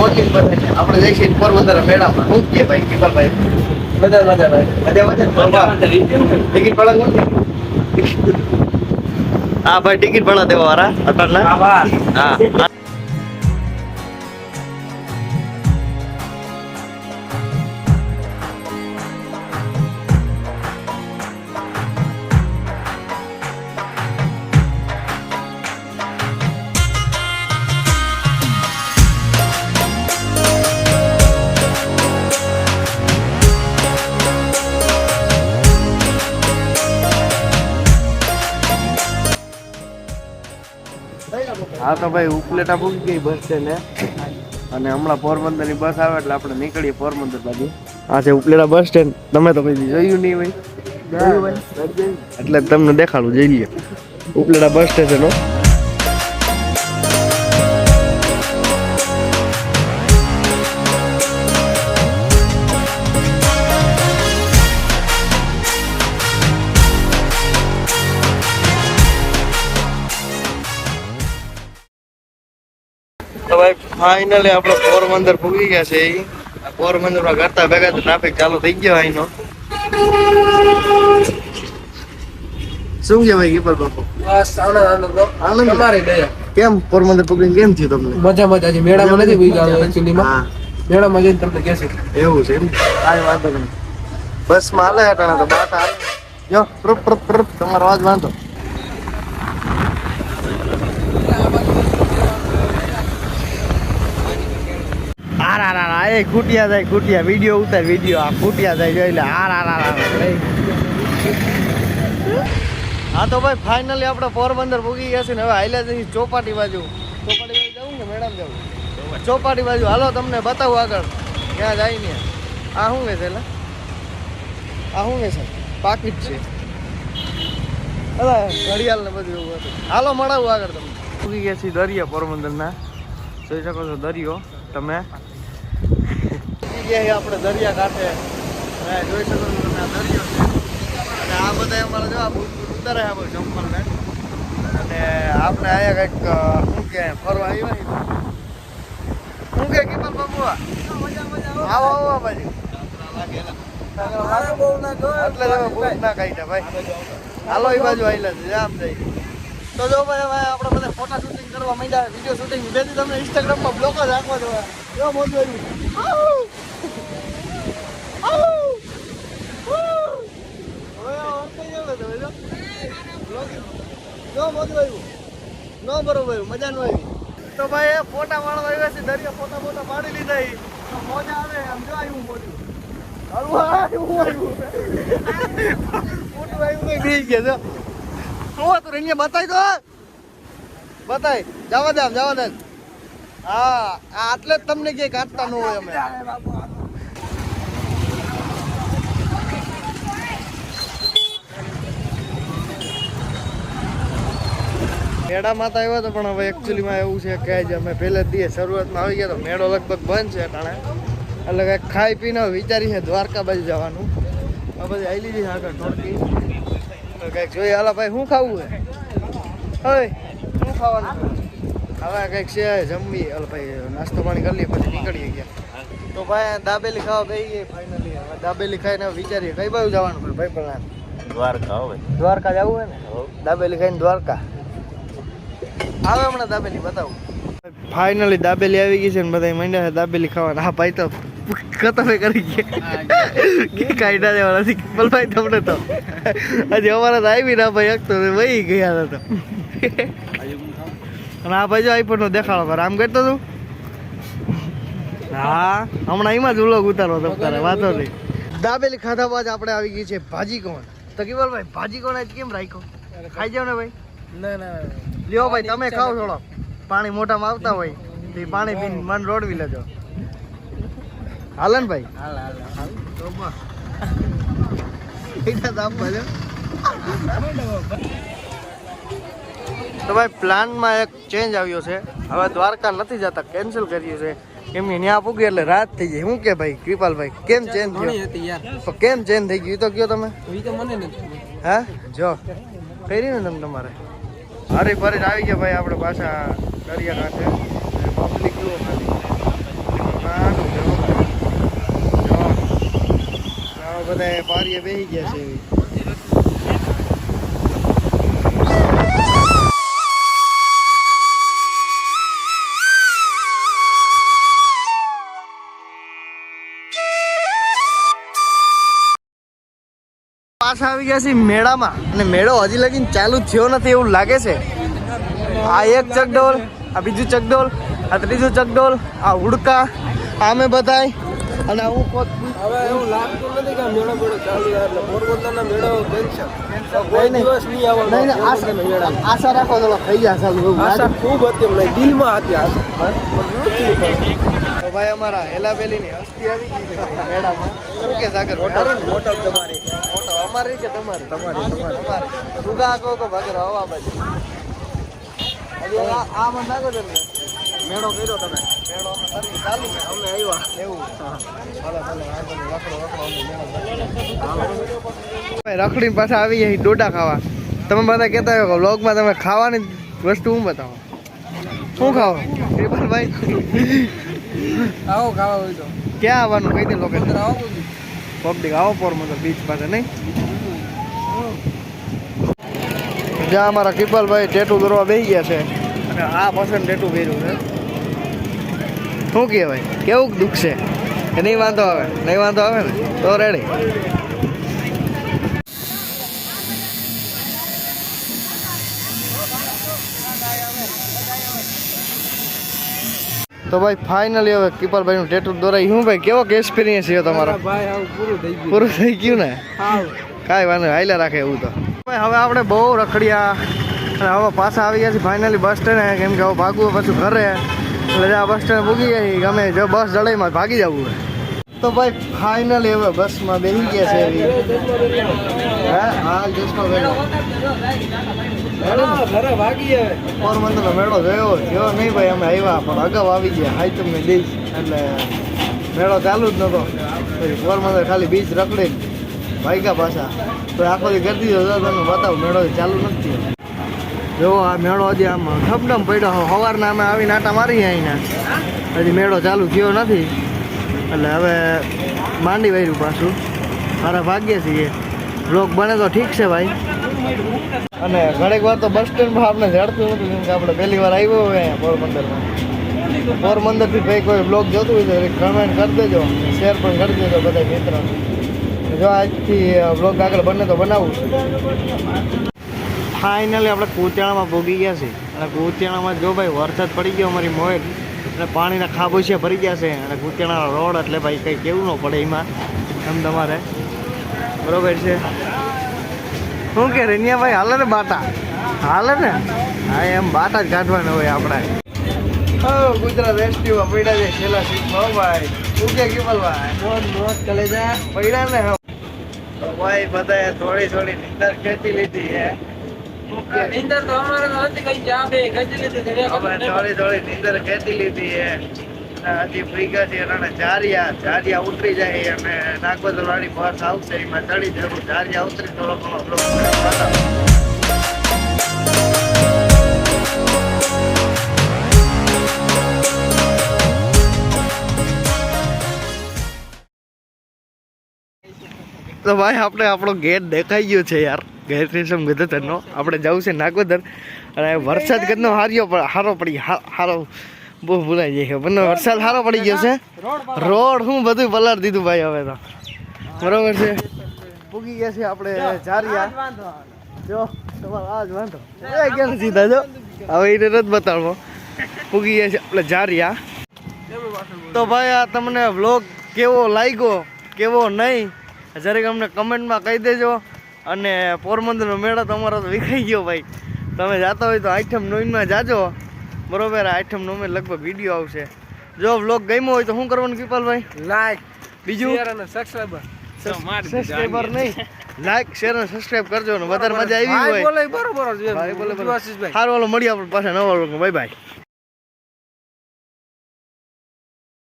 મોટી બધાને આપણે જઈશું પોરબંદર મેળામાં. શું કે ભાઈ કિપરભાઈ મજા બધા ભાઈ બધા ટિકિટ પડે કોણ હા ભાઈ ટિકિટ પડે દેવા વાળા હા. હા તો ભાઈ ઉપલેટા પૂકી ગઈ બસ છે ને. અને હમણાં પોરબંદરની બસ આવે એટલે આપણે નીકળીએ પોરબંદર બાજુ. આ છે ઉપલેટા બસ સ્ટેન્ડ. તમે તો કઈ જોયું નહીં ભાઈ? એટલે તમને દેખાડું જઈએ. ઉપલેડા ઉપલેટા બસ સ્ટેશન તો ભાઈ ફાઇનલી આપણે પોરબંદર પૂગી ગયા છે ઈ. આ પોરબંદરમાં કરતા ભેગા તો ટ્રાફિક ચાલુ થઈ ગયો અહીંનો શું કે ભાઈ બાપુ? બસ આનંદ આનંદ આનંદ? તમારી દયા. કેમ પોરબંદર પૂગીને કેમ થયું તમને? મજા મજા છે. મેળામાં નથી ગયા માં મેળામાં જઈને તમને કહેશે. એવું છે એમ? કાંઈ વાંધો નહીં. બસમાં હાલે હટાણા તો બાટ હાલે. જો પ્રુપ પ્રુપ પ્રુપ તમારો અવાજ વાંધો. આર આર આર, એ ખૂટિયા જાય ખૂટિયા. વિડિયો ઉતાર વીડિયો. આ ખૂટિયા જાય જોઈ લે આર આર આર હા તો ભાઈ ફાઇનલી આપણે પોરબંદર પૂગી ગયા છે ને હવે હાલ્યા જઈએ ચોપાટી બાજુ. ચોપાટી બાજુ જવું ને મેડમ જવું ચોપાટી બાજુ. હાલો તમને બતાવું આગળ. ક્યાં જાય ને આ શું છે એટલે આ શું છે પાકીટ છે. અલા ઘડિયાળ ને બધું હાલો મળાવું આગળ તમને. પૂગી ગયા છીએ દરિયા પોરબંદરના. જોઈ શકો છો દરિયો તમે. પૂગી ગયા છીએ આપણે દરિયા કાંઠે જોઈ શકો છો તમે આ દરિયો છે. અને આ બધા અમારે જો આ ઉતારે આ બધું ચંપલ ને અને આપણે અહીંયા કંઈક શું કે ફરવા આવ્યા શું કે કિમલ બાબુ આવો આવો બાજુ. એટલે હવે બૂટ ના કાઢ્યા ભાઈ. હાલો એ બાજુ આવેલા છે આમ જઈ તો જો ભાઈ હવે આપણે બધા ફોટા શૂટિંગ કરવા માંડ્યા વીડિયો શૂટિંગ બેથી તમને ઇન્સ્ટાગ્રામમાં બ્લોક જ રાખવા દેવા જો મોજ આવ્યું જો મોજ આવ્યું. નો બરોબર મજા નો આવી. તો ભાઈ ફોટા પાડવા આવ્યા છે, દરિયા ફોટા ફોટા પાડી લીધા મોજા આવે, આમ જો આવ્યું મોજું. હારું આવ્યું. આવ્યું આવ્યું ગયા, જો. તું હતું બતાવી દો બતાય જવા દે આમ, જવા દે. હા આટલે જ તમને ક્યાંય કાઢતા ન હોય અમે. મેળામાં તો આવ્યા હતા પણ હવે એકચ્યુઅલીમાં એવું છે કે જે અમે પહેલે જ દીએ શરૂઆતમાં આવી ગયા તો મેળો લગભગ બંધ છે ટાણે એટલે કંઈક ખાઈ પીને વિચારી છે દ્વારકા બાજુ જવાનું. આ બધી આવી લીધી છે આગળ ઢોળકી. તો કંઈક જોઈએ હાલા ભાઈ શું ખાવું હે ઓય શું ખાવાનું હવે કંઈક છે જમવી. હાલ ભાઈ નાસ્તો પાણી કરી લઈએ પછી નીકળીએ ગયા તો ભાઈ દાબેલી ખાવા ગઈ ફાઇનલી હવે દાબેલી ખાઈને વિચારીએ કઈ બાજુ જવાનું ભાઈ પણ દ્વારકા હવે દ્વારકા જવું હે ને? દાબેલી ખાઈને દ્વારકા. આવે હમણાં દાબેલી બતાવું. ફાઇનલી દાબેલી આવી ગઈ છે ને બધા મંડ્યા છે દાબેલી ખાવાના. હા ભાઈ તો ખતમે કરી ગયા. કે કાઢ્યા દેવાના નથી ભાઈ તમને તો હજી અમારા તો આવી ના ભાઈ એક તો વહી ગયા હતા તો. અને આ ભાઈ જો આઈફોન નો દેખાડો કર. આમ કરતો તું? હા હમણાં એમાં જ ઉલોગ ઉતારો તો તારે વાંધો નહીં. દાબેલી ખાધા બાદ આપણે આવી ગઈ છે ભાજી કોણ તો કેવલ ભાઈ ભાજી કોણ આજ કેમ રાખ્યો? ખાઈ જાવ ને ભાઈ? ના ના. લ્યો ભાઈ તમે ખાવ થોડો. પાણી મોઢામાં આવતા હોય તો પાણી પીને મન રોડવી લેજો. હાલે ને ભાઈ? હાલ હાલ હાલ. તો ભાઈ પ્લાનમાં એક ચેન્જ આવ્યો છે. હવે દ્વારકા નથી જતા કેન્સલ કર્યું છે. કેમ ત્યાં પૂગી એટલે રાત થઈ જાય. શું કે ભાઈ કૃપાલભાઈ કેમ ચેન્જ થયો? તો કેમ ચેન્જ થઈ ગયું? તો કયો તમે? તો મને નથી હા? જો. કર્યું ને તમે તમારે. હારી ફરીને આવી ગયા ભાઈ આપણે પાછા દરિયા કાંઠે પબ્લિક જુઓ ખાલી. બધા પારીએ બેસી ગયા છે. એવી પાછા આવી ગયા છે મેળામાં. અને મેળો હજી લગીન ચાલુ થયો નથી એવું લાગે છે. આ એક ચકડોલ આ બીજું ચકડોલ આ ત્રીજું ચકડોલ આ ઉડકા આમે બધાય. અને હું કોત હવે એવું લાગતું નથી કે મેળો મેળો ચાલુ એટલે પોરબંદરના મેળો કેન્સલ કોઈ. દિવસ નહીં આવવાનો નહીં આશા મેળા મેળામાં. આશા રાખો તો થઈ જશે એવું આશા ખૂબ હતી મને દિલમાં હતી આશા. ભાઈ અમારા હેલાબેલીની હસ્તી આવી ગઈ મેળામાં. કે સાગર હોટલ હોટલ તમારી. અમારી કે તમારી? તમારી, તમારી. રૂગા કહો તો ભાગર હવા બાજુ. હજી આ આ મને લાગો છે ને. મેળો કર્યો તમે. મેળો કરી. ચાલુ છે. અમે આવ્યા. એવું. રખડો પાછા આવી ગયા ડોડા ખાવા. તમે બધા કહેતા હોય વ્લોગમાં તમે ખાવાની વસ્તુ હું બતાવો? શું ખાઓ ભાઈ. આવો ખાવા હોય તો. ક્યાં આવવાનું? કઈ દે લોકો આવો. પબ્લિક આવો પોરબંદર બીચ પાસે નહીં? જ્યાં અમારા કિપલભાઈ ટેટુ દોરવા બેસી ગયા છે. અને આ પસંદ ટેટુ પહેર્યું છે. શું કહેવાય? કેવું દુઃખ છે? નહીં વાંધો આવે? નહીં વાંધો આવે ને? તો રેડી તો ભાઈ ફાઇનલી હવે કિપલભાઈનું ટેટુ દોરાય શું ભાઈ કેવો એક્સપિરિયન્સ છે તમારો? ભાઈ પૂરું થઈ ગયું. પૂરું થઈ ગયું ને? કાંઈ વાંધો હાલ્યા રાખે એવું તો. ભાઈ હવે આપણે બહુ રખડ્યા. અને હવે પાછા આવી ગયા છીએ ફાઇનલી બસ સ્ટેન્ડ કેમ કે હવે ભાગવું પાછું ઘરે. એટલે આ બસ સ્ટેન્ડ પૂગી જાય ગમે જો બસ જડાઈમાં ભાગી જવું હોય. તો ભાઈ ફાઇનલી હવે બસમાં બેસી ગયા છે. એવી હે? હા જસમાં ભાગી પોરબંદરનો મેળો ગયો ગયો નહીં ભાઈ, અમે આવ્યા, પણ અગાઉ આવી ગયા. હાઈ તમને દઈશ એટલે મેળો ચાલુ જ નહોતો પછી પોરબંદર ખાલી બીચ રખડે ભાઈકા પાછા. તો આખો દી ગરદી તમને બતાવો, મેળો ચાલુ નથી જો, આ મેળો હજી આમ ઠપડમ પડ્યો. સવારના અમે આવીને આટા મારી અહીંના હજી મેળો ચાલુ થયો નથી. એટલે હવે માંડી વાર્યું પાછું. મારા ભાગ્ય છીએ. બ્લોક બને તો ઠીક છે ભાઈ. અને ઘણીક વાર તો બસ સ્ટેન્ડમાં આપણે જડતું નતું, કેમ કે આપણે પહેલી વાર આવ્યો હોય અહીંયા પોરબંદરમાં. પોરબંદરથી ભાઈ કોઈ બ્લોગ જોતું હોય તો કમેન્ટ કરી દેજો શેર પણ કરી દેજો બધા મિત્રો જો આજથી બ્લોગ આગળ બને તો બનાવું. ફાઇનલી આપણે કુતિયાણામાં ભોગી ગયા છે અને કુતિયાણામાં જો ભાઈ વરસાદ પડી ગયો અમારી મોર એટલે પાણીના ખાબોચિયા ભરી ગયા છે. અને કુતિયાણા રોડ એટલે ભાઈ કંઈ કેવું ન પડે એમાં, એમ તમારે. બરોબર છે? શું કે રેનિયાભાઈ હાલે ને બાટા? હાલે ને? હા એમ બાટા જ કાઢવાના હોય આપણે. ગુજરાત રેસ્ટીમાં પડ્યા છે છેલ્લા સીટમાં ભાઈ. શું કે કિમલભાઈ મોજ મોજ કલેજા પડ્યા ને ભાઈ બધાએ થોડી થોડી નીંદર ખેંચી લીધી હે. નીંદર તો અમારે નથી કઈ ચા બે ગજી લીધી. થોડી થોડી નીંદર ખેંચી લીધી હે. હજી ભૂગા છે ચારિયા જારિયા ઉતરી જાય અને નાગબદર વાળી બસ આવશે, એમાં ચડી જવું ચારિયા ઉતરી થોડો ઘણો તો ભાઈ, આપણે આપણો ગેટ દેખાઈ ગયો છે યાર. ગેટ સ્ટેશન ગદતરનો આપણે જવું છે નાગોદર અને વરસાદ કદનો હાર્યો હારો પડી સારો બહુ ભૂલાઈ જાય બંને વરસાદ સારો પડી ગયો છે. રોડ હું બધું પલાર દીધું ભાઈ હવે તો. બરોબર છે? પૂગી ગયા છે આપણે જારિયા. જો, તમારો આજ વાંધો. કેમ સીધા? જો, હવે એને નથી બતાડવો. પૂગી ગયા છે આપણે જારિયા. તો ભાઈ આ તમને વ્લોગ કેવો લાગ્યો, કેવો નહીં, જરીક અમને કમેન્ટમાં કહી દેજો. અને પોરબંદરનો મેળો તમારો તો વિખાઈ ગયો ભાઈ. તમે જાતા હોય તો આઈટમ નોઈનમાં જાજો. બરોબર આઈટમ નોમે લગભગ વીડિયો આવશે. જો વ્લોગ ગમ્યો હોય તો શું કરવાનું કૃપાલભાઈ? લાઈક બીજું? શેર અને સબસ્ક્રાઇબર સબસ્ક્રાઈબર નહીં. લાઈક શેર અને સબસ્ક્રાઈબ કરજો ને વધારે મજા આવી હોય. બોલે બરોબર ભાઈ બોલે. સારું હાલો મળીએ આપણે પાછા નવા બાય બાય